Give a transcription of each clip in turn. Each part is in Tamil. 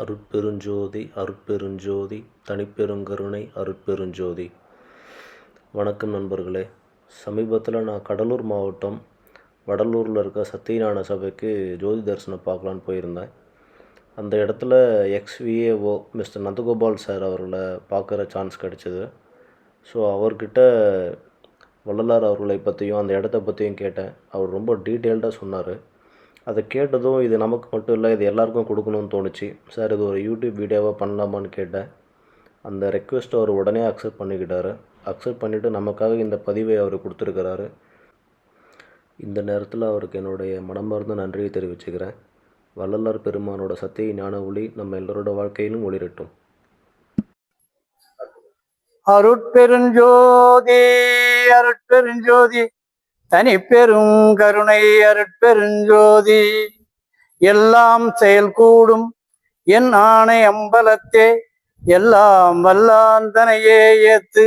அருட்பெருஞ்சோதி அருட்பெருஞ்சோதி தனிப்பெருங்கருணை அருட்பெருஞ்சோதி. வணக்கம் நண்பர்களே. சமீபத்தில் நான் கடலூர் மாவட்டம் வடலூரில் இருக்க சத்தியஞான சபைக்கு ஜோதி தரிசனம் பார்க்கலான்னு போயிருந்தேன். அந்த இடத்துல எக்ஸ்விஏஓ மிஸ்டர் நந்தகோபால் சார் அவர்களை பார்க்குற சான்ஸ் கிடச்சிது. ஸோ அவர்கிட்ட வள்ளலார் அவர்களை பற்றியும் அந்த இடத்த பற்றியும் கேட்டேன். அவர் ரொம்ப டீட்டெயில்டாக சொன்னார். அதை கேட்டதும் இது நமக்கு மட்டும் இல்லை இது எல்லாருக்கும் கொடுக்கணும்னு தோணுச்சு. சார் இது ஒரு யூடியூப் வீடியோவாக பண்ணலாமான்னு கேட்டேன். அந்த ரெக்வெஸ்ட்டை அவர் உடனே அக்செப்ட் பண்ணிக்கிட்டாரு. அக்செப்ட் பண்ணிவிட்டு நமக்காக இந்த பதிவை அவர் கொடுத்துருக்கிறாரு. இந்த நேரத்தில் அவருக்கு என்னுடைய மனமார்ந்த நன்றியை தெரிவிச்சுக்கிறேன். வள்ளலார் பெருமானோட சத்திய ஞான ஒளி நம்ம எல்லோரோட வாழ்க்கையிலும் ஒளிரட்டும். அருட்பெருஞ்சோதி அருட்பெருஞ்சோதி. தனி பெரும் கருணை அருட்பெருஞ்சோதி. எல்லாம் செயல் கூடும் என் ஆணை அம்பலத்தே எல்லாம் வல்லாந்தனையே ஏத்து.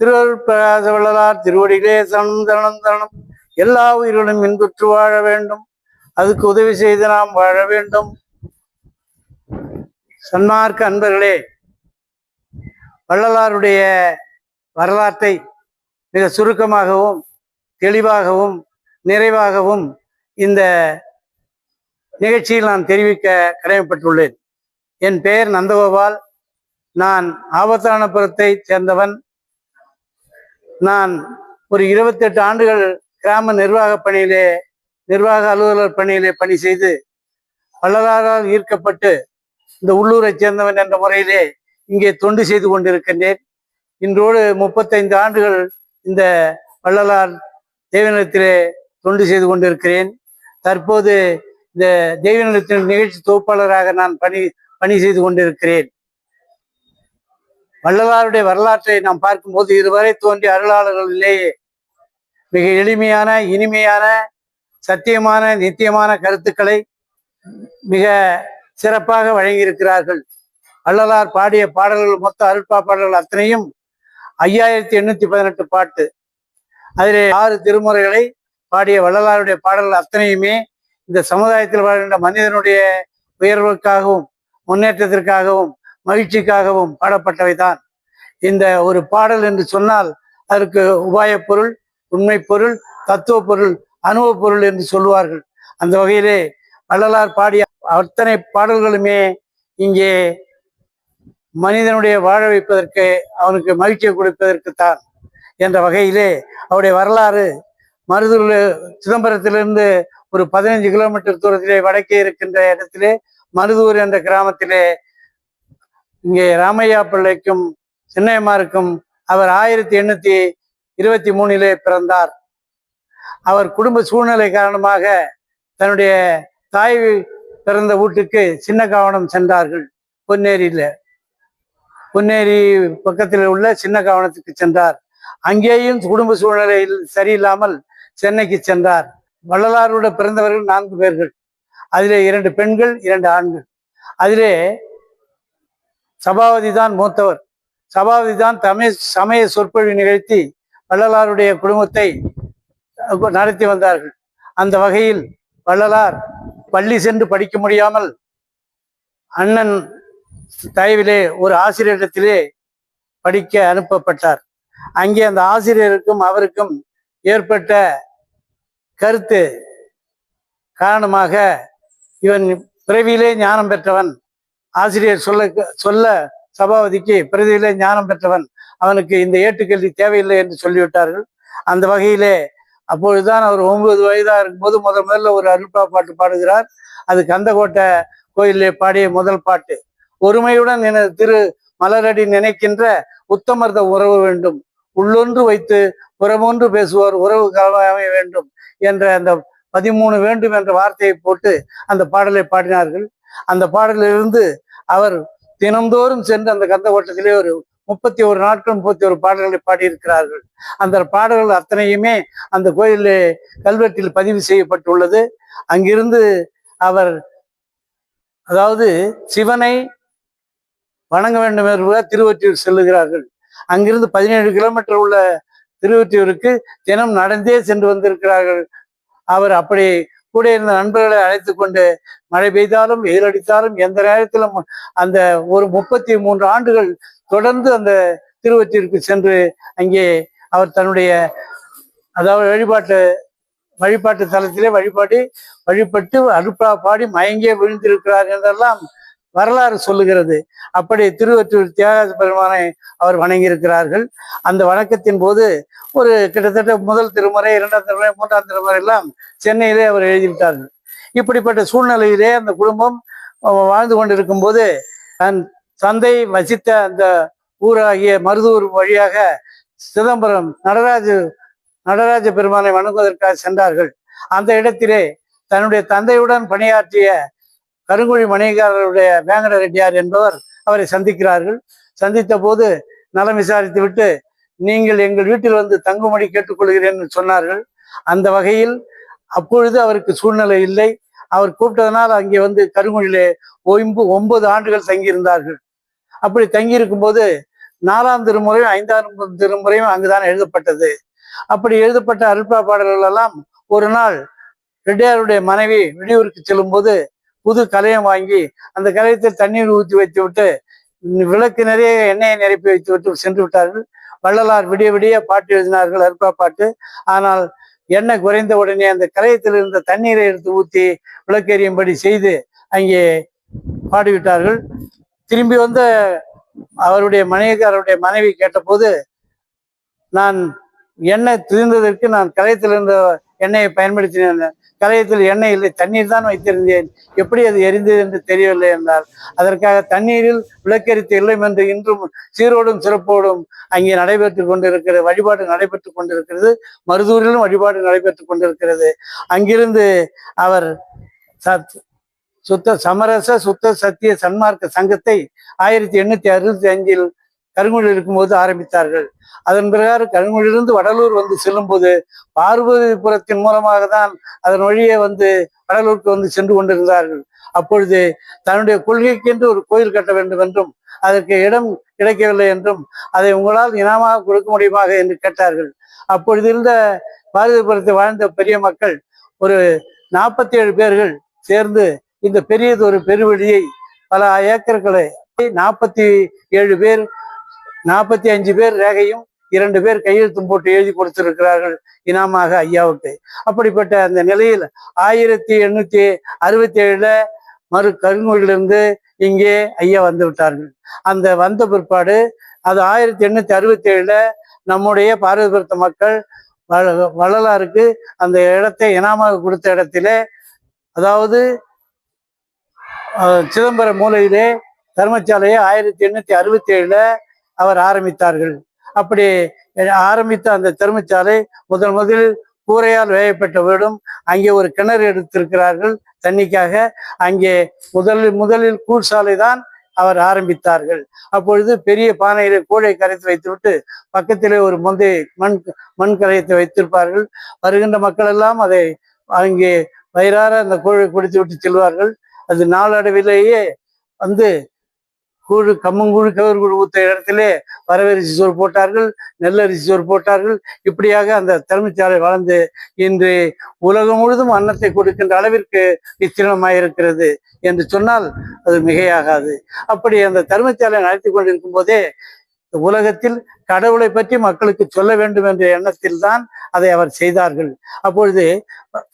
திருவருட்பிரகாச வள்ளலார் திருவடிகளே சரணம். எல்லா உயிர்களும் இன்புற்று வாழ வேண்டும். அதுக்கு உதவி செய்து நாம் வாழ வேண்டும். சன்மார்க்க அன்பர்களே வள்ளலாருடைய வரலாற்றை மிக சுருக்கமாகவும் தெளிவாகவும் நிறைவாகவும் இந்த நிகழ்ச்சியில் நான் தெரிவிக்க கடமைப்பட்டுள்ளேன். என் பெயர் நந்தகோபால். நான் ஆபத்தானபுரத்தை சேர்ந்தவன். நான் ஒரு இருபத்தெட்டு ஆண்டுகள் கிராம நிர்வாக பணியிலே நிர்வாக அலுவலர் பணியிலே பணி செய்து வள்ளலாரால் ஈர்க்கப்பட்டு இந்த உள்ளூரை சேர்ந்தவன் என்ற முறையிலே இங்கே தொண்டு செய்து கொண்டிருக்கின்றேன். இன்றோடு முப்பத்தைந்து ஆண்டுகள் இந்த வள்ளலார் தேவநிலத்திலே தொண்டு செய்து கொண்டிருக்கிறேன். தற்போது இந்த தெய்வநிலத்தின் நிகழ்ச்சி தொகுப்பாளராக நான் பணி பணி செய்து கொண்டிருக்கிறேன். வள்ளலாருடைய வரலாற்றை நாம் பார்க்கும்போது இதுவரை தோன்றிய அருளாளர்களிலேயே மிக எளிமையான இனிமையான சத்தியமான நித்தியமான கருத்துக்களை மிக சிறப்பாக வழங்கியிருக்கிறார்கள். வள்ளலார் பாடிய பாடல்கள் மொத்த அருட்பா பாடல்கள் அத்தனையும் ஐயாயிரத்தி எண்ணூத்தி பதினெட்டு பாட்டு. அதிலே ஆறு திருமுறைகளை பாடிய வள்ளலாருடைய பாடல்கள் அத்தனையுமே இந்த சமுதாயத்தில் வாழ்கின்ற மனிதனுடைய உயர்வுக்காகவும் முன்னேற்றத்திற்காகவும் மகிழ்ச்சிக்காகவும் பாடப்பட்டவைதான். இந்த ஒரு பாடல் என்று சொன்னால் அதற்கு உபாய பொருள் உண்மை பொருள் தத்துவ பொருள் அனுபவ பொருள் என்று சொல்லுவார்கள். அந்த வகையிலே வள்ளலார் பாடிய அத்தனை பாடல்களுமே இங்கே மனிதனுடைய வாழ வைப்பதற்கு அவனுக்கு மகிழ்ச்சியை கொடுப்பதற்குத்தான். என்ற வகையிலே அவருடைய வரலாறு மருதூர் சிதம்பரத்திலிருந்து ஒரு பதினைஞ்சு கிலோமீட்டர் தூரத்திலே வடக்கே இருக்கின்ற இடத்திலே மருதூர் என்ற கிராமத்திலே இங்கே ராமையா பிள்ளைக்கும் சின்னையம்மாருக்கும் அவர் ஆயிரத்தி எண்ணூத்தி இருபத்தி மூணிலே பிறந்தார். அவர் குடும்ப சூழ்நிலை காரணமாக தன்னுடைய தாய் பிறந்த வீட்டுக்கு சின்ன காவணம் சென்றார்கள். பொன்னேரியில. பொன்னேரி பக்கத்தில் உள்ள சின்ன காவனத்துக்கு சென்றார். அங்கேயும் குடும்ப சூழ்நிலையில் சரியில்லாமல் சென்னைக்கு சென்றார். வள்ளலாரோட பிறந்தவர்கள் நான்கு பேர்கள். அதிலே இரண்டு பெண்கள் இரண்டு ஆண்கள். அதிலே சபாபதி தான் மூத்தவர். சபாபதி தான் தமிழ் சமய சொற்பொழிவு நிகழ்த்தி வள்ளலாருடைய குடும்பத்தை நடத்தி வந்தார்கள். அந்த வகையில் வள்ளலார் பள்ளி சென்று படிக்க முடியாமல் அண்ணன் தயவிலே ஒரு ஆசிரியரிடத்திலே படிக்க அனுப்பப்பட்டார். அங்கே அந்த ஆசிரியருக்கும் அவருக்கும் ஏற்பட்ட கருத்து காரணமாக இவன் பிறவியிலே ஞானம் பெற்றவன். ஆசிரியர் சொல்ல சொல்ல சபாபதிக்கு பிறவியிலே ஞானம் பெற்றவன். அவனுக்கு இந்த ஏட்டுக்கல்வி தேவையில்லை என்று சொல்லிவிட்டார்கள். அந்த வகையிலே அப்பொழுதுதான் அவர் ஒன்பது வயதா இருக்கும்போது முதல் முதல்ல ஒரு அருள்பா பாட்டு பாடுகிறார். அது கந்தகோட்டை கோயிலே பாடிய முதல் பாட்டு. ஒருமையுடன் என திரு மலரடி நினைக்கின்ற உத்தமர்த உறவு வேண்டும். உள்ளொன்று வைத்து புறமொன்று பேசுவோர் உறவு அமைய வேண்டும் என்ற அந்த பதிமூணு வேண்டும் என்ற வார்த்தையை போட்டு அந்த பாடலை பாடினார்கள். அந்த பாடலிலிருந்து அவர் தினந்தோறும் சென்று அந்த கந்த ஓட்டத்திலே ஒரு முப்பத்தி ஒரு நாட்கள் முப்பத்தி ஒரு பாடல்களை பாடியிருக்கிறார்கள். அந்த பாடல்கள் அத்தனையுமே அந்த கோயிலில் கல்வெட்டில் பதிவு செய்யப்பட்டுள்ளது. அங்கிருந்து அவர் அதாவது சிவனை வணங்க வேண்டும் என்பதாக திருவொற்றியூர் செல்லுகிறார்கள். அங்கிருந்து பதினேழு கிலோமீட்டர் உள்ள திருவொற்றியூருக்கு தினம் நடந்தே சென்று வந்திருக்கிறார்கள். அவர் அப்படி கூட இருந்த நண்பர்களை அழைத்து கொண்டு மழை பெய்தாலும் வெயில் அடித்தாலும் எந்த நேரத்திலும் அந்த ஒரு முப்பத்தி மூன்று ஆண்டுகள் தொடர்ந்து அந்த திருவற்றிற்கு சென்று அங்கே அவர் தன்னுடைய அதாவது வழிபாட்டு வழிபாட்டு தலத்திலே வழிபாடி வழிபட்டு அருப்பா பாடி மயங்கியே விழுந்திருக்கிறார் என்றெல்லாம் வரலாறு சொல்லுகிறது. அப்படி திருவற்றூர் தியாகராஜ பெருமானை அவர் வணங்கியிருக்கிறார்கள். அந்த வணக்கத்தின் போது ஒரு கிட்டத்தட்ட முதல் திருமுறை இரண்டாம் திருமுறை மூன்றாம் திருமுறை எல்லாம் சென்னையிலே அவர் எழுதிவிட்டார்கள். இப்படிப்பட்ட சூழ்நிலையிலே அந்த குடும்பம் வாழ்ந்து கொண்டிருக்கும் போது தன் தந்தை வசித்த அந்த ஊராகிய மருதூர் வழியாக சிதம்பரம் நடராஜ நடராஜ பெருமானை வணங்குவதற்காக சென்றார்கள். அந்த இடத்திலே தன்னுடைய தந்தையுடன் பணியாற்றிய கருங்குழி மணிகாரருடைய வேங்கட ரெட்டியார் என்பவர் அவரை சந்திக்கிறார்கள். சந்தித்த போது நலம் விசாரித்து விட்டு நீங்கள் எங்கள் வீட்டில் வந்து தங்கும்படி கேட்டுக்கொள்கிறேன் என்று சொன்னார்கள். அந்த வகையில் அப்பொழுது அவருக்கு சூழ்நிலை இல்லை. அவர் கூப்பிட்டதனால் அங்கே வந்து கருங்குழியிலே ஒன்பது ஒன்பது ஆண்டுகள் தங்கியிருந்தார்கள். அப்படி தங்கியிருக்கும் போது நாலாம் திருமுறையும் ஐந்தாம் திருமுறையும் அங்குதான் எழுதப்பட்டது. அப்படி எழுதப்பட்ட அருப்பா பாடல்கள் எல்லாம் ஒரு நாள் ரெட்டியாருடைய மனைவி வெளியூருக்கு செல்லும்போது புது கலையம் வாங்கி அந்த கலையத்தில் தண்ணீர் ஊற்றி வைத்து விட்டு விளக்கு நிறைய எண்ணெயை நிரப்பி வைத்து விட்டு சென்று விட்டார்கள். வள்ளலார் விடிய விடிய பாட்டு எழுதினார்கள் அற்பா பாட்டு. ஆனால் எண்ணெய் குறைந்த உடனே அந்த கலையத்தில் இருந்த தண்ணீரை எடுத்து ஊற்றி விளக்கெறியும்படி செய்து அங்கே பாடிவிட்டார்கள். திரும்பி வந்த அவருடைய மனைவிக்காரருடைய மனைவி கேட்டபோது நான் எண்ணெய் திரிந்ததற்கு நான் கலையத்தில் இருந்த எண்ணெயை பயன்படுத்தினேன். கலையத்தில் எண்ணெய் இல்லை தண்ணீர் தான் வைத்திருந்தேன். எப்படி அது எரிந்தது என்று தெரியவில்லை என்றால் அதற்காக தண்ணீரில் விளக்கரித்து இல்லை என்று இன்றும் சீரோடும் சிறப்போடும் அங்கே நடைபெற்று கொண்டிருக்கிற வழிபாடு நடைபெற்று கொண்டிருக்கிறது. மருதூரிலும் வழிபாடு நடைபெற்று கொண்டிருக்கிறது. அங்கிருந்து அவர் சத் சுத்த சமரச சுத்த சத்திய சன்மார்க்க சங்கத்தை ஆயிரத்தி எண்ணூத்தி அறுபத்தி அஞ்சில் கருங்குழியில் இருக்கும்போது ஆரம்பித்தார்கள். அதன் பிரகாரம் கருங்குழியிலிருந்து வடலூர் வந்து செல்லும்போது பார்வதிபுரத்தின் மூலமாக தான் அதன் வழியே வந்து வடலூருக்கு வந்து சென்று கொண்டிருந்தார்கள். அப்பொழுது தன்னுடைய கொள்கைக்கென்று ஒரு கோயில் கட்ட வேண்டும் என்றும் அதற்கு இடம் கிடைக்கவில்லை என்றும் அதை உங்களால் இனமாக கொடுக்க முடியுமாக என்று கேட்டார்கள். அப்பொழுது இருந்த பாரதிபுரத்தில் வாழ்ந்த பெரிய மக்கள் ஒரு நாற்பத்தி ஏழு பேர்கள் சேர்ந்து இந்த பெரியது ஒரு பெருவெளியை பல ஏக்கர்களை நாற்பத்தி ஏழு பேர் நாற்பத்தி அஞ்சு பேர் ரேகையும் இரண்டு பேர் கையெழுத்தும் போட்டு எழுதி கொடுத்திருக்கிறார்கள் இனாமாக ஐயாவுக்கு. அப்படிப்பட்ட அந்த நிலையில் ஆயிரத்தி எண்ணூத்தி அறுபத்தி ஏழுல மறு கருங்கோயிலிருந்து இங்கே ஐயா வந்து விட்டார்கள். அந்த வந்த பிற்பாடு அது ஆயிரத்தி எண்ணூத்தி அறுபத்தி ஏழுல நம்முடைய பார்வதிபுரத்து மக்கள் வள்ளலாருக்கு அந்த இடத்தை இனாமாக கொடுத்த இடத்திலே அதாவது சிதம்பரம் மூலையிலே தர்மசாலையை ஆயிரத்தி எண்ணூத்தி அறுபத்தி ஏழுல அவர் ஆரம்பித்தார்கள். அப்படி ஆரம்பித்த அந்த தர்மசாலை முதல் முதலில் கூரையால் வேயப்பட்ட வீடும் அங்கே ஒரு கிணறு எடுத்திருக்கிறார்கள் தண்ணிக்காக. அங்கே முதலில் முதலில் கூழ்சாலை தான் அவர் ஆரம்பித்தார்கள். அப்பொழுது பெரிய பானையில கூழை கரைத்து வைத்துவிட்டு பக்கத்திலே ஒரு முந்தை மண் மண் கரைத்து வைத்திருப்பார்கள். வருகின்ற மக்கள் எல்லாம் அதை அங்கே வயிறார அந்த கூழை குடித்து விட்டு செல்வார்கள். அது நாளடைவிலேயே வந்து கூழ் கம்மங்கூழ் குழு ஊத்த இடத்திலே வரவரிசி சோறு போட்டார்கள் நெல்லரிசி சோறு போட்டார்கள். இப்படியாக அந்த தலைமைச்சாலை வளர்ந்து இன்று உலகம் முழுதும் அன்னத்தை கொடுக்கின்ற அளவிற்கு விஸ்தீர்ணமாயிருக்கிறது என்று சொன்னால் அது மிகையாகாது. அப்படி அந்த தலைமைச்சாலை நடத்தி கொண்டிருக்கும் போதே உலகத்தில் கடவுளை பற்றி மக்களுக்கு சொல்ல வேண்டும் என்ற எண்ணத்தில் தான் அதை அவர் செய்தார்கள். அப்பொழுது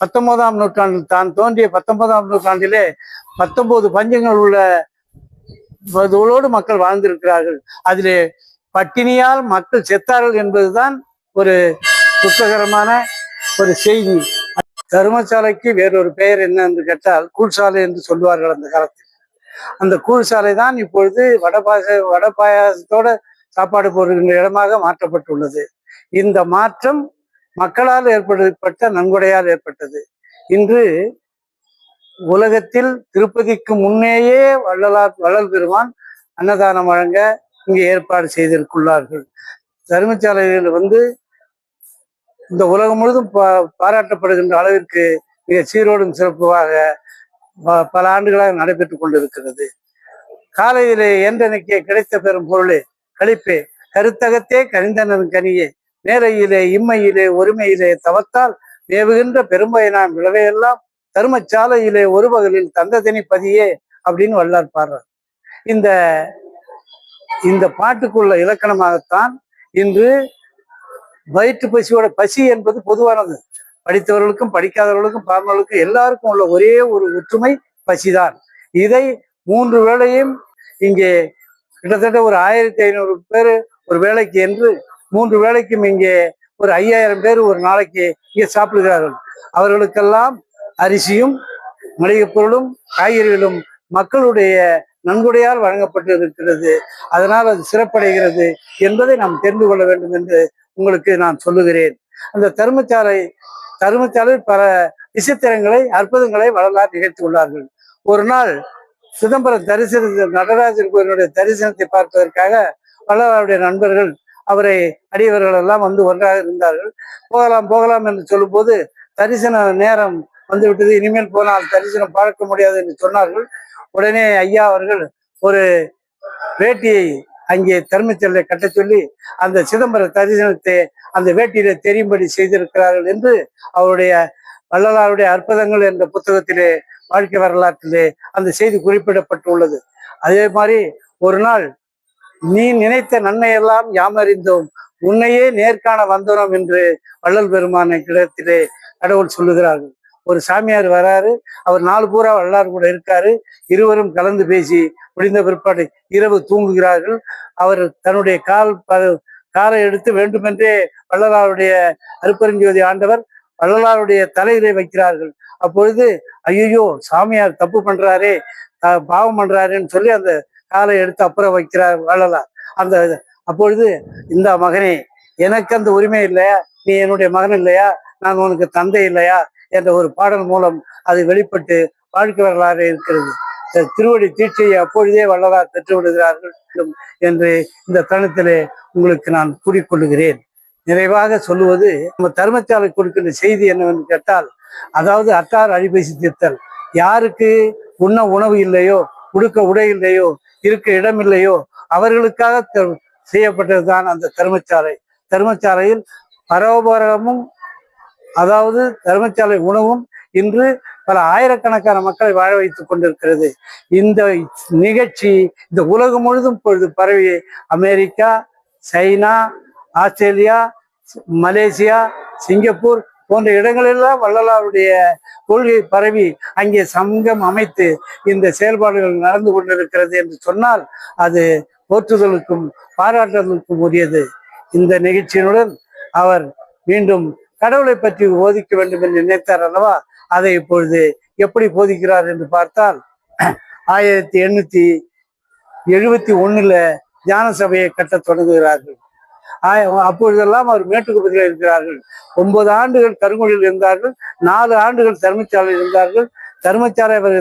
பத்தொன்பதாம் நூற்றாண்டில் தான் தோன்றிய பத்தொன்பதாம் நூற்றாண்டிலே பத்தொன்பது பஞ்சங்கள் உள்ள இதோடு மக்கள் வாழ்ந்திருக்கிறார்கள். அதிலே பட்டினியால் மக்கள் செத்தார்கள் என்பதுதான் ஒரு துக்ககரமான ஒரு செய்தி. தருமசாலைக்கு வேறொரு பெயர் என்ன என்று கேட்டால் கூழ்சாலை என்று சொல்லுவார்கள் அந்த காலத்தில். அந்த கூழ்சாலை தான் இப்பொழுது வடபாச வடபாயாசத்தோட சாப்பாடு போடுகின்ற இடமாக மாற்றப்பட்டுள்ளது. இந்த மாற்றம் மக்களால் ஏற்படுத்தப்பட்ட நன்கொடையால் ஏற்பட்டது. இன்று உலகத்தில் திருப்பதிக்கு முன்னேயே வள்ளலார் வள்ளல் பெருமான் அன்னதானம் வழங்க இங்கு ஏற்பாடு செய்திருக்குள்ளார்கள் தர்மசாலையில் வந்து இந்த உலகம் முழுதும் பா- பாராட்டப்படுகின்ற அளவிற்கு மிக சீரோடும் சிறப்புவாக ப- பல ஆண்டுகளாக நடைபெற்று கொண்டிருக்கிறது. காலையிலே என்றனைக்கே கிடைத்த பெரும் பொருளே கழிப்பே கருத்தகத்தே கனிந்தனன் கனியே. நேரையிலே இம்மையிலே ஒருமையிலே தவத்தால் மேவுகின்ற பெரும்பயனாம் விளவையெல்லாம் தர்மச்சாலையிலே ஒரு பகலில் தந்ததனி பதியே அப்படின்னு வல்லார் பாடுறார். இந்த இந்த பாட்டுக்குள்ள இலக்கணமாகத்தான் இன்று வயிற்று பசியோட பசி என்பது பொதுவானது. படித்தவர்களுக்கும் படிக்காதவர்களுக்கும் பார்ப்பவர்களுக்கும் எல்லாருக்கும் உள்ள ஒரே ஒரு ஒற்றுமை பசிதான். இதை மூன்று வேளையும் இங்கே கிட்டத்தட்ட ஒரு ஆயிரத்தி ஐநூறு பேர் ஒரு வேலைக்கு என்று மூன்று வேளைக்கும் இங்கே ஒரு ஐயாயிரம் பேர் ஒரு நாளைக்கு இங்கே சாப்பிடுகிறார்கள். அவர்களுக்கெல்லாம் அரிசியும் மளிகைப் பொருளும் காய்கறிகளும் மக்களுடைய நன்கொடையால் வழங்கப்பட்டு இருக்கிறது அதனால் அது சிறப்படைகிறது என்பதை நாம் தெரிந்து கொள்ள வேண்டும் என்று உங்களுக்கு நான் சொல்லுகிறேன். அந்த தருமச்சாலை தர்மச்சாலை பல விசித்திரங்களை அற்புதங்களை வரலாறு நிகழ்த்தி உள்ளார்கள். ஒரு நாள் சிதம்பரம் தரிசனத்தில் நடராஜர் கோயிலுடைய தரிசனத்தை பார்ப்பதற்காக வள்ளலாருடைய நண்பர்கள் அவரை அடியவர்கள் எல்லாம் வந்து ஒன்றாக இருந்தார்கள். போகலாம் போகலாம் என்று சொல்லும்போது தரிசன நேரம் வந்துவிட்டது. இனிமேல் போனால் தரிசனம் பார்க்க முடியாது என்று சொன்னார்கள். உடனே ஐயா அவர்கள் ஒரு வேட்டியை அங்கே தர்மச்சல்லை கட்டச் சொல்லி அந்த சிதம்பர தரிசனத்தை அந்த வேட்டியில தெரியும்படி செய்திருக்கிறார்கள் என்று அவருடைய வள்ளலாருடைய அற்புதங்கள் என்ற புத்தகத்திலே வாழ்க்கை வரலாற்றிலே அந்த செய்தி குறிப்பிடப்பட்டுள்ளது. அதே மாதிரி ஒரு நாள் நீ நினைத்த நன்மையெல்லாம் யாமறிந்தோம் உன்னையே நேர்காண வந்தோம் என்று வள்ளல் பெருமான இடத்திலே கடவுள் சொல்லுகிறார்கள். ஒரு சாமியார் வராரு அவர் நாலு பூரா வல்லார் கூட இருக்காரு. இருவரும் கலந்து பேசி முடிந்த பிற்பாடு இரவு தூங்குகிறார்கள். அவர் தன்னுடைய கால் காலை எடுத்து வேண்டுமென்றே வள்ளலாருடைய அருப்பரஞ்சோதி ஆண்டவர் வள்ளலாருடைய தலையிலே வைக்கிறார்கள். அப்பொழுது ஐயோ சாமியார் தப்பு பண்றாரே பாவம் பண்றாருன்னு சொல்லி அந்த காலை எடுத்து அப்புறம் வைக்கிறார் வள்ளலார். அந்த அப்பொழுது இந்த மகனே எனக்கு அந்த உரிமை இல்லையா? நீ என்னுடைய மகன் இல்லையா? நான் உனக்கு தந்தை இல்லையா? என்ற ஒரு பாடல் மூலம் அது வெளிப்பட்டு வாழ்க்கை வரலாறு இருக்கிறது. திருவடி தீட்சையை அப்பொழுதே வள்ளலார் பெற்று விடுகிறார்கள் என்று இந்த தருணத்திலே உங்களுக்கு நான் கூறிக்கொள்ளுகிறேன். நிறைவாக சொல்லுவது நம்ம தர்மச்சாலை கொடுக்கின்ற செய்தி என்னவென்று கேட்டால் அதாவது அட்டார் அழிபேசி தீர்த்தல். யாருக்கு உண்ண உணவு இல்லையோ உடுக்க உடை இல்லையோ இருக்க இடம் இல்லையோ அவர்களுக்காக செய்யப்பட்டதுதான் அந்த தர்மச்சாலை. தர்மச்சாலையில் பரோபரமும் அதாவது தர்மசாலை உணவும் இன்று பல ஆயிரக்கணக்கான மக்களை வாழ வைத்துக் கொண்டிருக்கிறது. இந்த நிகழ்ச்சி இந்த உலகம் முழுதும் பொழுது பரவி America China Australia Malaysia Singapore போன்ற இடங்களெல்லாம் வள்ளலாருடைய கொள்கை பரவி அங்கே சங்கம் அமைத்து இந்த செயல்பாடுகள் நடந்து கொண்டிருக்கிறது என்று சொன்னால் அது போற்றுதலுக்கும் பாராட்டுதலுக்கும் உரியது. இந்த நிகழ்ச்சியினுடன் அவர் மீண்டும் கடவுளை பற்றி போதிக்க வேண்டும் என்று நினைத்தார் அல்லவா? அதை இப்பொழுது எப்படி போதிக்கிறார் என்று பார்த்தால் ஆயிரத்தி எண்ணூத்தி எழுபத்தி ஒண்ணுல தியான சபையை கட்டத் தொடங்குகிறார்கள். அப்பொழுதெல்லாம் அவர் மேட்டுக்குப்பதில் இருக்கிறார்கள். ஒன்பது ஆண்டுகள் கருங்குழியில் இருந்தார்கள் நாலு ஆண்டுகள் தர்மச்சாலையில் இருந்தார்கள். தர்மச்சாலை அவர்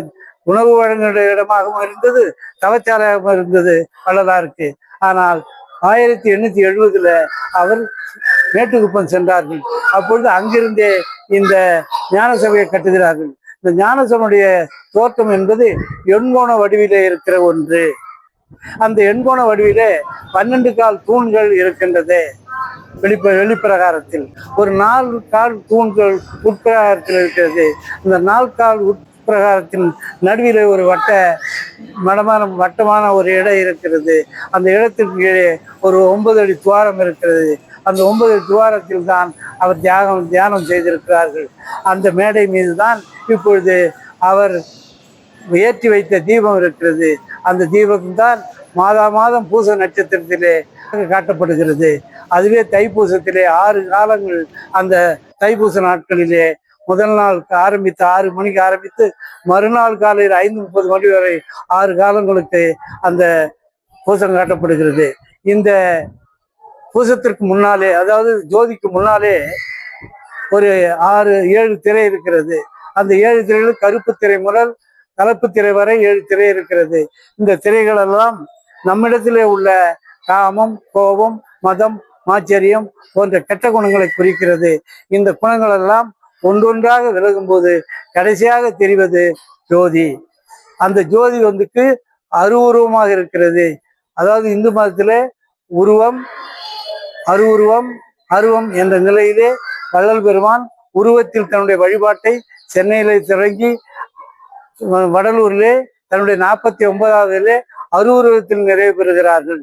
உணவு வழங்குகிற இடமாகவும் இருந்தது தவச்சாலையாகவும் இருந்தது வள்ளலாருக்கு. ஆனால் ஆயிரத்தி எண்ணூத்தி எழுபதுல அவர் மேட்டுக்குப்பம் சென்றார்கள். அப்பொழுது அங்கிருந்தே இந்த ஞான சபையை கட்டுகிறார்கள். இந்த ஞானசனுடைய தோற்றம் என்பது எண்கோண வடிவிலே இருக்கிற ஒன்று. அந்த எண்கோண வடிவிலே பன்னெண்டு கால் தூண்கள் இருக்கின்றது. வெளிப்ப வெளிப்பிரகாரத்தில். ஒரு நாலு கால் தூண்கள் உட்பிரகாரத்தில் இருக்கிறது. இந்த நாலு கால் உட்பிரகாரத்தின் நடுவில் ஒரு வட்ட மடமான வட்டமான ஒரு இடம் இருக்கிறது. அந்த இடத்திற்கு கீழே ஒரு ஒன்பது அடி துவாரம் இருக்கிறது. அந்த ஒன்பது துவாரத்தில் தான் அவர் தியாகம் தியானம் செய்திருக்கிறார்கள். அந்த மேடை மீது தான் இப்பொழுது அவர் ஏற்றி வைத்த தீபம் இருக்கிறது. அந்த தீபம் தான் மாதா மாதம் பூச நட்சத்திரத்திலே காட்டப்படுகிறது. அதுவே தைப்பூசத்திலே ஆறு காலங்கள் அந்த தைப்பூச நாட்களிலே முதல் நாள் ஆரம்பித்து ஆறு மணிக்கு ஆரம்பித்து மறுநாள் காலையில் ஐந்து முப்பது மணி வரை ஆறு காலங்களுக்கு அந்த பூசம் காட்டப்படுகிறது. இந்த பூசத்திற்கு முன்னாலே அதாவது ஜோதிக்கு முன்னாலே ஒரு ஆறு ஏழு திரை இருக்கிறது. அந்த ஏழு திரைகள் கருப்பு திரை முதல் கலப்பு திரை வரை ஏழு திரை இருக்கிறது. இந்த திரைகள் எல்லாம் நம்மிடத்திலே உள்ள காமம் கோபம் மதம் மாச்சரியம் போன்ற கெட்ட குணங்களை குறிக்கிறது. இந்த குணங்கள் எல்லாம் ஒன்றொன்றாக விலகும்போது கடைசியாக தெரிவது ஜோதி. அந்த ஜோதி வந்துக்கு அருவுருவமாக இருக்கிறது. அதாவது இந்து மதத்திலே உருவம் அருவுருவம் அருவம் என்ற நிலையிலே வள்ளல் பெருமான் உருவத்தில் தன்னுடைய வழிபாட்டை சென்னையிலே தொடங்கி வடலூரிலே தன்னுடைய நாற்பத்தி ஒன்பதாவதிலே அருவுருவத்தில் நிறைவு பெறுகிறார்கள்.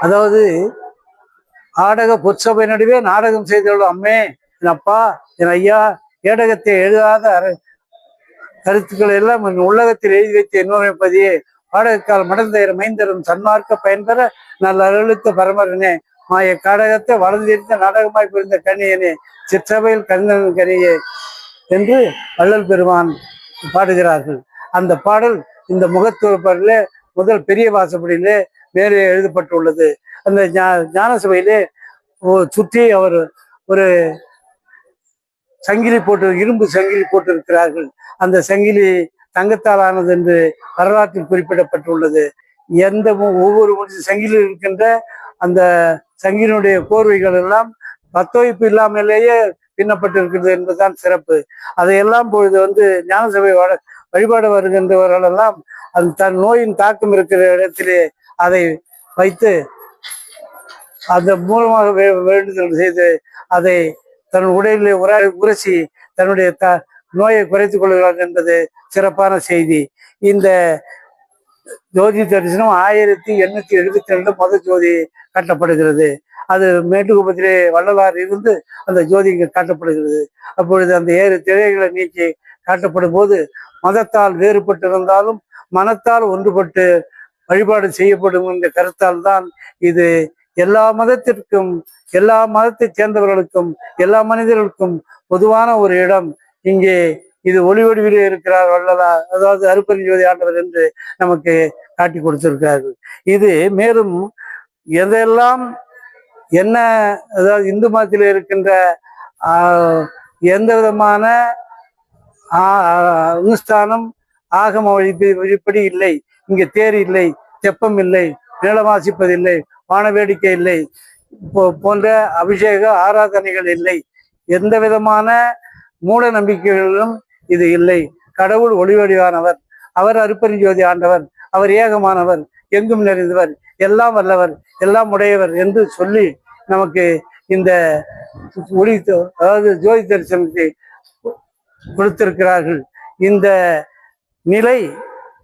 அதாவது ஆடக பொற்சபை நடுவே நாடகம் செய்துள்ள அம்மே என் அப்பா என் ஐயா ஏடகத்தை எழுதாத கருத்துக்களை எல்லாம் என் உள்ளகத்தில் எழுதி வைத்து என்னுரைப்பதியே பாடகக்கால் மடந்தையர் மைந்தரும் சன்மார்க்க பயன்பெற நல்ல அருளுத்த பரமரனே. மாய காடகத்தை வளர்ந்திருந்த நாடகமாய் புரிந்த கணியனே சிற்றபையில் கண்ணன் கனியே என்று வள்ளல் பெருமான் பாடுகிறார்கள். அந்த பாடல் இந்த முகத்துவப்பரிலே முதல் பெரிய வாசப்படியிலே மேலே எழுதப்பட்டுள்ளது. அந்த ஞான சபையிலே சுற்றி அவர் ஒரு சங்கிலி போட்டு இரும்பு சங்கிலி போட்டு இருக்கிறார்கள் அந்த சங்கிலி தங்கத்தால் ஆனது என்று வரலாற்றில் குறிப்பிடப்பட்டுள்ளது. எந்த மு- ஒவ்வொரு முடிச்சு சங்கிலியில் இருக்கின்ற அந்த சங்கினுடைய கோர்வைகள் எல்லாம் பத்தொழிப்பு இல்லாமலேயே பின்னப்பட்டிருக்கிறது என்பதுதான் சிறப்பு. அதையெல்லாம் பொழுது வந்து ஞானசபை வட வழிபாடு வருகின்றவர்களெல்லாம் அது தன் நோயின் தாக்கம் இருக்கிற இடத்திலே அதை வைத்து அந்த மூலமாக வே- வேண்டுதல் செய்து அதை தன் உடலிலே உர உரசி தன்னுடைய த நோயை குறைத்துக் கொள்கிறார்கள் என்பது சிறப்பான செய்தி. இந்த ஜோதி தரிசனம் ஆயிரத்தி எண்ணூத்தி எழுபத்தி ரெண்டு முதல் ஜோதி காட்டப்படுகிறது. அது மேட்டுக்குப்பத்திலே வள்ளலார் இருந்து அந்த ஜோதி இங்கு காட்டப்படுகிறது. அப்பொழுது அந்த ஏழு திரைகளை நீக்கி காட்டப்படும் போது மதத்தால் வேறுபட்டிருந்தாலும் மனத்தால் ஒன்றுபட்டு வழிபாடு செய்யப்படும் என்ற கருத்தால் தான் இது. எல்லா மதத்திற்கும் எல்லா மதத்தைச் சேர்ந்தவர்களுக்கும் எல்லா மனிதர்களுக்கும் பொதுவான ஒரு இடம். இங்கே இது ஒளி வடிவிலே இருக்கிறார் வல்லலா அதாவது அருப்பெருஞ்சோதி ஆண்டவர் என்று நமக்கு காட்டி கொடுத்திருக்கிறார்கள். இது மேலும் எதெல்லாம் என்ன அதாவது இந்து மதத்தில் இருக்கின்ற ஆஹ், எந்த விதமான ஆ- அனுஷ்டானம் ஆகம வழிப்படி இல்லை. இங்கே தேர் இல்லை தெப்பம் இல்லை நிலம் வாசிப்பதில்லை வானவேடிக்கை இல்லை போன்ற அபிஷேக ஆராதனைகள் இல்லை. எந்த விதமான மூட நம்பிக்கைகளிலும் இது இல்லை. கடவுள் ஒளிவடிவானவர். அவர் அருப்பெருஞ்சோதி ஆண்டவர். அவர் ஏகமானவர். எங்கும் நிறைந்தவர். எல்லாம் வல்லவர். எல்லாம் உடையவர் என்று சொல்லி நமக்கு இந்த ஒளி அதாவது ஜோதி தரிசனத்தை கொடுத்திருக்கிறார்கள். இந்த நிலை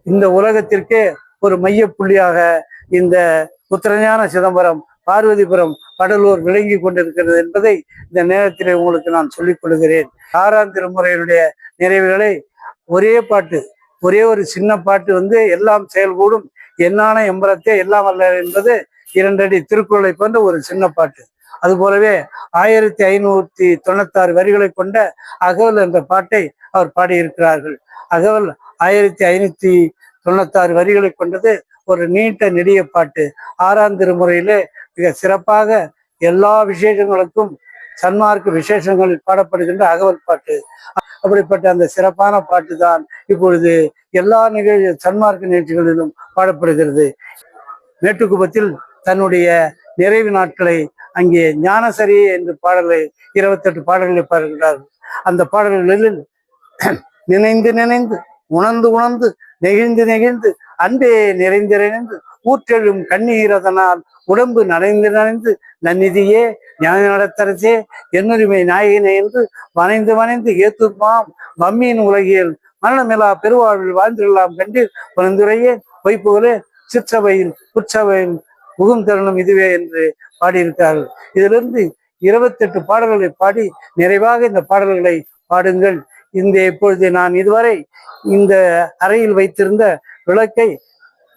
இந்த உலகத்திற்கே ஒரு மையப்புள்ளியாக இந்த உத்தரஞான சிதம்பரம் பார்வதிபுரம் வடலூர் விளங்கி கொண்டிருக்கிறது என்பதை இந்த நேரத்திலே உங்களுக்கு நான் சொல்லிக் கொள்கிறேன். ஆறாம் திருமுறையினுடைய நிறைவுகளை ஒரே பாட்டு ஒரே ஒரு சின்ன பாட்டு வந்து எல்லாம் செயல்கூடும் என்னான எம்பரத்தே எல்லாம் அல்ல என்பது இரண்டடி திருக்குறளை போன்ற ஒரு சின்ன பாட்டு. அது போலவே ஆயிரத்தி ஐநூத்தி தொண்ணூத்தாறு வரிகளை கொண்ட அகவல் என்ற பாட்டை அவர் பாடியிருக்கிறார்கள். அகவல் ஆயிரத்தி ஐநூத்தி தொண்ணூத்தாறு வரிகளை கொண்டது ஒரு நீட்ட நெடிய பாட்டு. ஆறாம் திருமுறையிலே மிக சிறப்பாக எல்லா விசேஷங்களுக்கும் சன்மார்க்க விசேஷங்களில் பாடப்படுகின்ற அகவல் பாட்டு. அப்படிப்பட்ட அந்த சிறப்பான பாட்டு தான் இப்பொழுது எல்லா நிகழ்ச்சி சன்மார்க்க நிகழ்ச்சிகளிலும் பாடப்படுகிறது. மேட்டுக்குப்பத்தில் தன்னுடைய நிறைவு நாட்களை அங்கே ஞானசரி என்று பாடலை இருபத்தெட்டு பாடல்களை பாடுகிறார்கள் அந்த பாடல்களில் நினைந்து நினைந்து உணர்ந்து உணர்ந்து நெகிழ்ந்து நெகிழ்ந்து அன்பே நிறைந்திறைந்து ஊற்றெழும் கண்ணீரதனால் உடம்பு நனைந்து நனைந்து நன்னிதியே ஞான நடத்தரசே என்னுரிமை நாயகினே என்று வனைந்து வனைந்து ஏத்துப்பாம். மம்மியின் உலகியல் மரணமிலா பெருவாழ்வில் வாழ்ந்திடலாம் கண்டு புனந்துரையே பொய்ப்புகளே சிற்றவையில் புற்றவையில் புகும் தருணம் இதுவே என்று பாடியிருக்கிறார்கள் இதிலிருந்து இருபத்தெட்டு பாடல்களை பாடி நிறைவாக இந்த பாடல்களை பாடுங்கள். இந்த இப்பொழுது நான் இதுவரை இந்த அறையில் வைத்திருந்த விளக்கை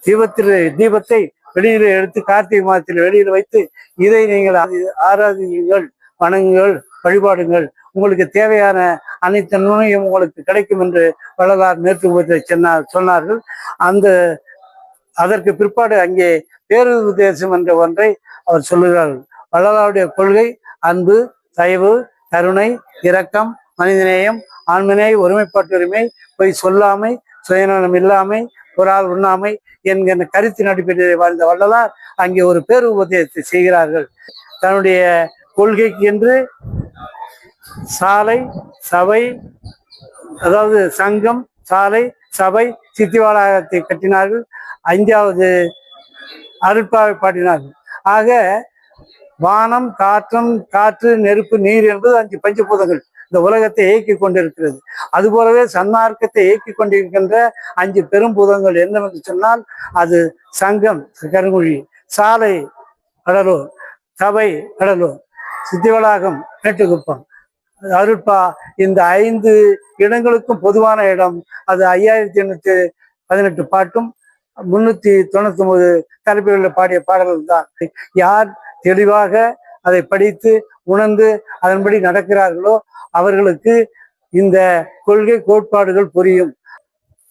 தீபத்தில் தீபத்தை வெளியில எடுத்து கார்த்திகை மாதத்தில் வெளியில் வைத்து இதை நீங்கள் ஆதி- ஆராதியுங்கள் வணங்குங்கள் வழிபாடுங்கள். உங்களுக்கு தேவையான அனைத்து நுண்ணையும் உங்களுக்கு கிடைக்கும் என்று வள்ளலார் மேற்கு சொன்னார் சொன்னார்கள். அந்த அதற்கு பிற்பாடு அங்கே பேருபதேசம் என்ற ஒன்றை அவர் சொல்லுகிறார்கள் வள்ளலாருடைய கொள்கை அன்பு தயவு கருணை இரக்கம் மனிதநேயம் ஆண்மநேய ஒருமைப்பாட்டுரிமை போய் சொல்லாமை சுயநலம் இல்லாமை ஒரு ஆள் உண்ணாமை என்கிற கருத்தின் அடிப்படையில் வாழ்ந்த வள்ளலார் அங்கே ஒரு பேருபதேசத்தை செய்கிறார்கள். தன்னுடைய கொள்கைக்கு என்று சாலை சபை அதாவது சங்கம் சாலை சபை சித்திவாலயத்தை கட்டினார்கள். ஐந்தாவது அருட்பாவை பாட்டினார்கள் ஆக வானம் காற்றம் காற்று நெருப்பு நீர் என்பது அஞ்சு பஞ்சபூதங்கள். இந்த உலகத்தை இயக்கி கொண்டிருக்கிறது. அதுபோலவே சன்மார்க்கத்தை இயக்கி கொண்டிருக்கின்ற அஞ்சு பெரும்பூதங்கள் என்னவென்று சொன்னால் அது சங்கம் கருங்குழி சாலை கடலூர் சபை கடலூர் சித்திவளாகம் மேட்டுக்குப்பம். அருட்பா இந்த ஐந்து இடங்களுக்கும் பொதுவான இடம். அது ஐயாயிரத்தி எண்ணூத்தி பதினெட்டு பாட்டும் முன்னூத்தி தொண்ணூத்தி ஒன்பது தலைப்புகளில் பாடிய பாடல்கள் தான். யார் தெளிவாக அதை படித்து உணர்ந்து அதன்படி நடக்கிறார்களோ அவர்களுக்கு இந்த கொள்கை கோட்பாடுகள் புரியும்.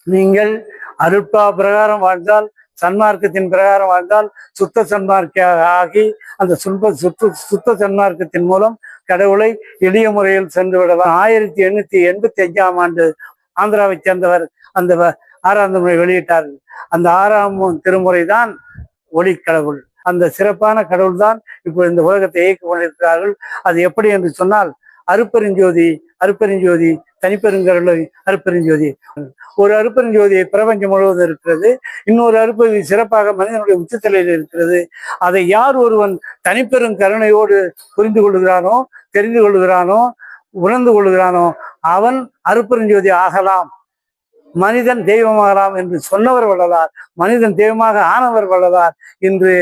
நீங்கள் அருட்பா பிரகாரம் வாழ்ந்தால் சன்மார்க்கத்தின் பிரகாரம் வாழ்ந்தால் சுத்த சன்மார்க்க ஆகி அந்த சுன்ப சுத்த சுத்த சன்மார்க்கத்தின் மூலம் கடவுளை எளிய முறையில் சென்று விடலாம். ஆயிரத்தி எண்ணூத்தி எண்பத்தி அஞ்சாம் ஆண்டு ஆந்திராவை சேர்ந்தவர் அந்த வ- ஆறாம் திருமுறை வெளியிட்டார்கள் அந்த ஆறாம் திருமுறை தான் ஒளி கடவுள். அந்த சிறப்பான கடவுள் தான் இப்போ இந்த உலகத்தை இயக்கி கொண்டிருக்கிறார்கள். அது எப்படி என்று சொன்னால் அருப்பெருஞ்சோதி அருப்பெருஞ்சோதி தனிப்பெருங்கருளை அருப்பெருஞ்சோதி. ஒரு அருப்பெருஞ்சோதி பிரபஞ்சம் முழுவதும் இருக்கிறது. இன்னொரு அருப்பெரு சிறப்பாக மனிதனுடைய உச்சத்தலையில் இருக்கிறது. அதை யார் ஒருவன் தனிப்பெரும் கருணையோடு புரிந்து கொள்கிறானோ தெரிந்து கொள்கிறானோ உணர்ந்து கொள்கிறானோ அவன் அருப்பெருஞ்சோதி ஆகலாம். மனிதன் தெய்வமாகலாம் என்று சொன்னவர் வள்ளலார் மனிதன் தெய்வமாக ஆனவர் வள்ளலார். இன்று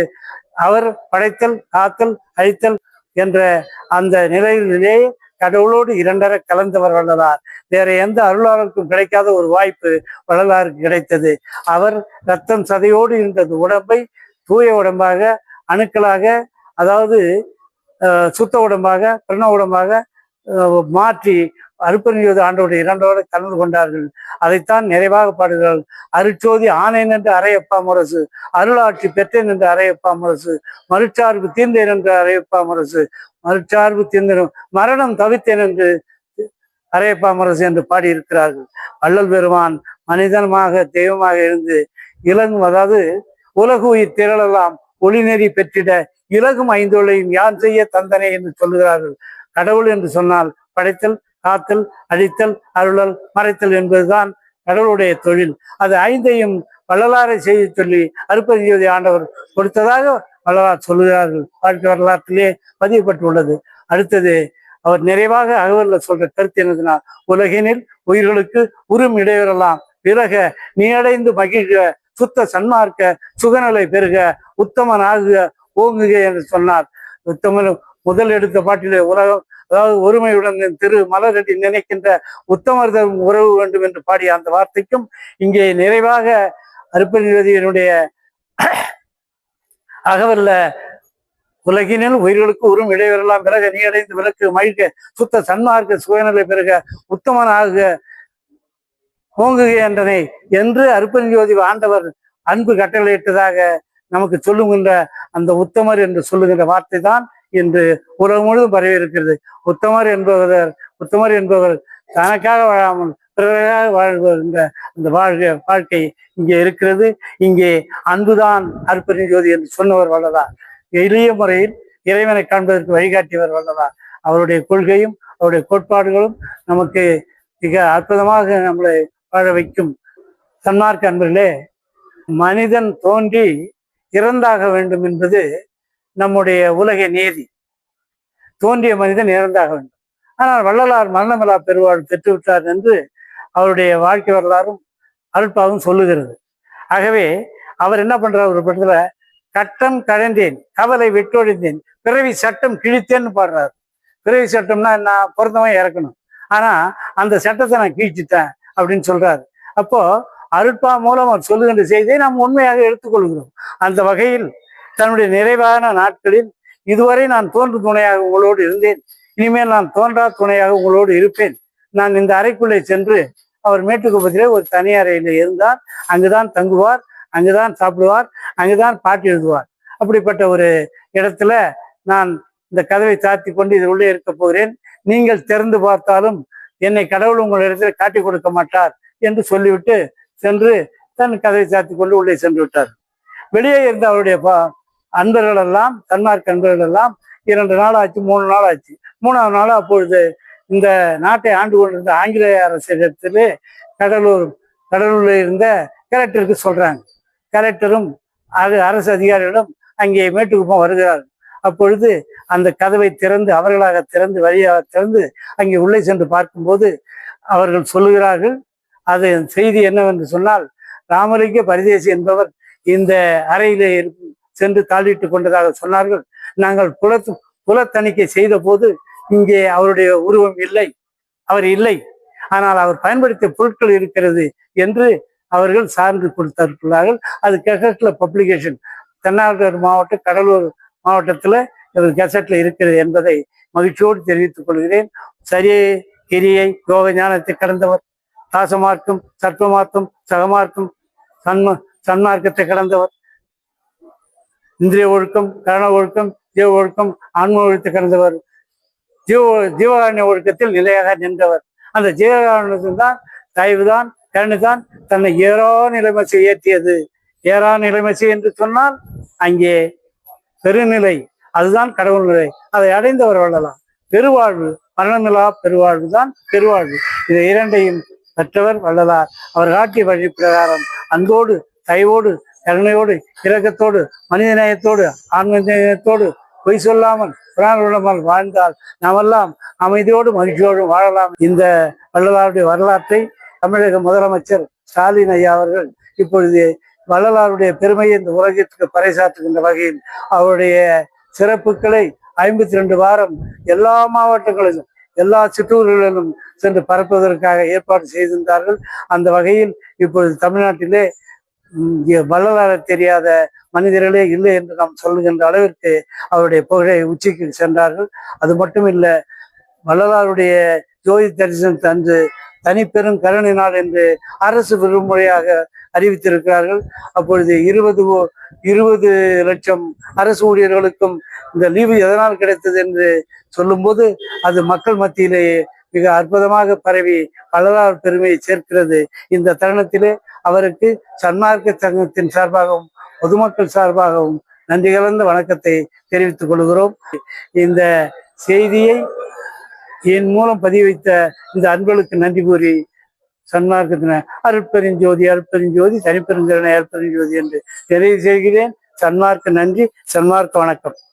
அவர் படைத்தல் காத்தல் அழித்தல் என்ற அந்த நிலையிலே கடவுளோடு இரண்டர கலந்தவர் வள்ளலார். வேற எந்த அருளாளருக்கும் கிடைக்காத ஒரு வாய்ப்பு வள்ளலாருக்கு கிடைத்தது. அவர் ரத்தம் சதையோடு இருந்தது. உடம்பை தூய உடம்பாக அணுக்களாக அதாவது சுத்த உடம்பாக பிரண உடம்பாக மாற்றி அருப்பெருஞ்சோதி ஆண்டோடைய இரண்டோடு கலந்து கொண்டார்கள். அதைத்தான் நிறைவாக பாடுகிறார்கள். அருட்சோதி ஆனேன் என்று அரையப்பா முரசு. அருளாட்சி பெற்றேன் என்று அரையப்பா முரசு. மறுச்சார்பு தீர்ந்தேன் என்று அரையப்பா முரசு. மறுச்சார்பு தீர்ந்தேன் மரணம் தவித்தேன் என்று அரையப்பா முரசு என்று பாடியிருக்கிறார்கள். வள்ளல் பெருமான் மனிதனமாக தெய்வமாக இருந்து இலங்கும் அதாவது உலகு உயிர் திரளலாம் ஒளிநெறி பெற்றிட இலகும் ஐந்தொழிலையும் யான் செய்ய தந்தனை என்று சொல்லுகிறார்கள். கடவுள் என்று சொன்னால் படைத்தல் காத்தல் அழித்தல் அருளல் மறைத்தல் என்பதுதான் கடவுளுடைய தொழில். அது ஐந்தையும் வள்ளலாரை செய்து சொல்லி அருப்பதியோதி ஆண்டவர் கொடுத்ததாக வள்ளலார் சொல்லுகிறார்கள். வாழ்க்கை வரலாற்றிலே பதியப்பட்டுள்ளது. அடுத்தது அவர் நிறைவாக அகவல்ல சொல்ற கருத்து என்னதுன்னா உலகினில் உயிர்களுக்கு உரும் இடையூறலாம் பிறக நீ அடைந்து மகிழ்க சுத்த சன்மார்க்க சுகநிலை பெருக உத்தமன் ஆகுக ஓங்குக என்று சொன்னார். உத்தமன் முதல் எடுத்த பாட்டிலே உலகம் அதாவது ஒருமையுடன் திரு மலரடி நினைக்கின்ற உத்தமர் தரும் உறவு வேண்டும் என்று பாடிய அந்த வார்த்தைக்கும் இங்கே நிறைவாக அருப்பநிதியினுடைய அகவல்ல உலகினில் உயிர்களுக்கு உறும் இடைவெல்லாம் பிறகு நீ அடைந்து விளக்கு மழிக்க சுத்த சன்மார்க்க சுயநிலை பிறக உத்தமனாக ஓங்குக என்றனை என்று அருப்பஞ்சோதி ஆண்டவர் அன்பு கட்டளையிட்டதாக நமக்கு சொல்லுகின்ற அந்த உத்தமர் என்று சொல்லுகின்ற வார்த்தை தான் இன்று உலகம் முழுவதும் பரவி இருக்கிறது. உத்தமர் என்பவர் உத்தமர் என்பவர் தனக்காக வாழாமல் பிறராக என்ற அந்த வாழ்க வாழ்க்கை இங்கே இருக்கிறது. இங்கே அன்புதான் அற்பரின் ஜோதி என்று சொன்னவர் வல்லதார் எளிய முறையில் இறைவனை காண்பதற்கு வழிகாட்டியவர் வல்லதார் அவருடைய கொள்கையும் அவருடைய கோட்பாடுகளும் நமக்கு மிக அற்புதமாக நம்மளை வாழ வைக்கும். சன்மார்க்க அன்பர்களே மனிதன் தோன்றி இறந்தாக வேண்டும் என்பது நம்முடைய உலக நீதி. தோன்றிய மனிதன் இறந்தாக வேண்டும். ஆனால் வள்ளலார் மரணமில்லா பெருவாள் பெற்றுவிட்டார் என்று அவருடைய வாழ்க்கை வரலாறும் அருட்பாவும் சொல்லுகிறது. ஆகவே அவர் என்ன பண்றார் ஒரு படத்துல? கட்டம் கழந்தேன் கவலை விட்டொழிந்தேன் பிறவி சட்டம் கிழித்தேன்னு பாடுறாரு. பிறவி சட்டம்னா நான் பொருத்தமாக இறக்கணும். ஆனா அந்த சட்டத்தை நான் கிழிச்சிட்டேன் அப்படின்னு சொல்றாரு. அப்போ அருட்பா மூலம் அவர் சொல்லுகின்ற செய்தியை நாம் உண்மையாக எடுத்துக்கொள்கிறோம். அந்த வகையில் தன்னுடைய நிறைவான நாட்களில் இதுவரை நான் தோன்று துணையாக உங்களோடு இருந்தேன். இனிமேல் நான் தோன்றா துணையாக உங்களோடு இருப்பேன். நான் இந்த அறைக்குள்ளே சென்று அவர் மேட்டுக்குப்பத்திலே ஒரு தனி அறையில் இருந்தார். அங்குதான் தங்குவார் அங்குதான் சாப்பிடுவார் அங்குதான் பாட்டு எழுதுவார். அப்படிப்பட்ட ஒரு இடத்துல நான் இந்த கதவை சாத்தி கொண்டு இது உள்ளே இருக்க போகிறேன். நீங்கள் திறந்து பார்த்தாலும் என்னை கடவுள் உங்களிடத்தில் காட்டி கொடுக்க மாட்டார் என்று சொல்லிவிட்டு சென்று தன் கதவை சாத்தி கொண்டு உள்ளே சென்று விட்டார். வெளியே இருந்த அவருடைய பா- அன்பர்கள் எல்லாம் தன்மார்க் அன்பர்கள் எல்லாம் இரண்டு நாள் ஆச்சு மூணு நாள் ஆச்சு மூணாவது நாள் அப்பொழுது இந்த நாட்டை ஆண்டு கொண்டிருந்த ஆங்கிலேய அரசிடத்திலே கடலூர் கடலூரில் இருந்த கலெக்டருக்கு சொல்றாங்க. கலெக்டரும் அது அரசு அதிகாரிகளும் அங்கே மேட்டுக்குப்பம் வருகிறார் அப்பொழுது அந்த கதவை திறந்து அவர்களாக திறந்து வழியாக திறந்து அங்கே உள்ளே சென்று பார்க்கும்போது அவர்கள் சொல்லுகிறார்கள் அது செய்தி என்னவென்று சொன்னால் ராமலிங்க பரிதேசி என்பவர் இந்த அறையிலே இருக்கும் சென்று தாளிட்டு கொண்டதாக சொன்னார்கள். நாங்கள் புல புல தணிக்கை செய்த போது இங்கே அவருடைய உருவம் இல்லை. அவர் இல்லை. ஆனால் அவர் பயன்படுத்திய பொருட்கள் இருக்கிறது என்று அவர்கள் சார்ந்து கொடுத்திருக்கிறார்கள் அது கெசட்ல பப்ளிகேஷன். தென்னார் மாவட்டம் கடலூர் மாவட்டத்தில் இது கெசட்ல இருக்கிறது என்பதை மகிழ்ச்சியோடு தெரிவித்துக் கொள்கிறேன். சரியை கிரியை யோக ஞானத்தை கடந்தவர் தாசமார்க்கும் சர்ப்பமார்க்கும் சகமார்க்கும் சன்ம சன்மார்க்கத்தை கடந்தவர் இந்திரிய ஒழுக்கம் கரண ஒழுக்கம் ஜீவ ஒழுக்கம் ஆன்ம ஒழுக்கத்தை கடந்தவர் ஜீவ ஜீவகாரண்ய ஒழுக்கத்தில் நிலையாக நின்றவர். அந்த ஜீவகாரணத்தில் தான் தயவுதான் கருணைதான் தன்னை ஏறா நிலைமைச்சு ஏற்றியது. ஏறா நிலைமைச்சு என்று சொன்னால் அங்கே பெருநிலை அதுதான் கடவுள் நிலை. அதை அடைந்தவர் வள்ளலாம் பெருவாழ்வு மரணமில்லா பெருவாழ்வு தான் பெருவாழ்வு. இதை இரண்டையும் பெற்றவர் வள்ளலார். அவர் காட்டிய வழி பிரகாரம் அன்போடு தயவோடு கருணையோடு இரக்கத்தோடு மனிதநேயத்தோடு ஆன்மநேயத்தோடு பொய் சொல்லாமல் புறாமல் வாழ்ந்தால் நாமெல்லாம் அமைதியோடு மகிழ்ச்சியோடு வாழலாம். இந்த வள்ளலாருடைய வரலாற்றை தமிழக முதலமைச்சர் ஸ்டாலின் ஐயா அவர்கள் இப்பொழுது வள்ளலாருடைய பெருமையை இந்த உலகத்திற்கு பறைசாற்றுகின்ற வகையில் அவருடைய சிறப்புகளை ஐம்பத்தி ரெண்டு வாரம் எல்லா மாவட்டங்களிலும் எல்லா சிற்றூர்களிலும் சென்று பரப்புவதற்காக ஏற்பாடு செய்திருந்தார்கள். அந்த வகையில் இப்பொழுது தமிழ்நாட்டிலே வள்ளலார தெரியாத மனிதர்களே இல்லை என்று நாம் சொல்லுகின்ற அளவிற்கு அவருடைய புகழை உச்சிக்கு சென்றார்கள். அது மட்டும் இல்லை வள்ளலாருடைய ஜோதி தரிசனம் தந்து தனிப்பெரும் கருணை நாள் என்று அரசு விடுமுறையாக அறிவித்திருக்கிறார்கள். அப்பொழுது இருபது ஓ- இருபது லட்சம் அரசு ஊழியர்களுக்கும் இந்த லீவு எதனால் கிடைத்தது என்று சொல்லும்போது அது மக்கள் மத்தியிலேயே மிக அற்புதமாக பரவி வள்ளலார் பெருமையை சேர்க்கிறது இந்த தருணத்திலே. அவருக்கு சன்மார்க்க சங்கத்தின் சார்பாகவும் பொதுமக்கள் சார்பாகவும் நன்றி கலந்த வணக்கத்தை தெரிவித்துக் கொள்கிறோம். இந்த செய்தியை என் மூலம் பதிவு வைத்த இந்த அன்பளுக்கு நன்றி கூறி சன்மார்க்கத்தின அருட்பெருஞ்சோதி அருட்பெருஞ்சோதி தனிப்பெருந்திறனை அருட்பெருஞ்சோதி என்று நிறைவு செய்கிறேன். சன்மார்க்க நன்றி சன்மார்க்க வணக்கம்.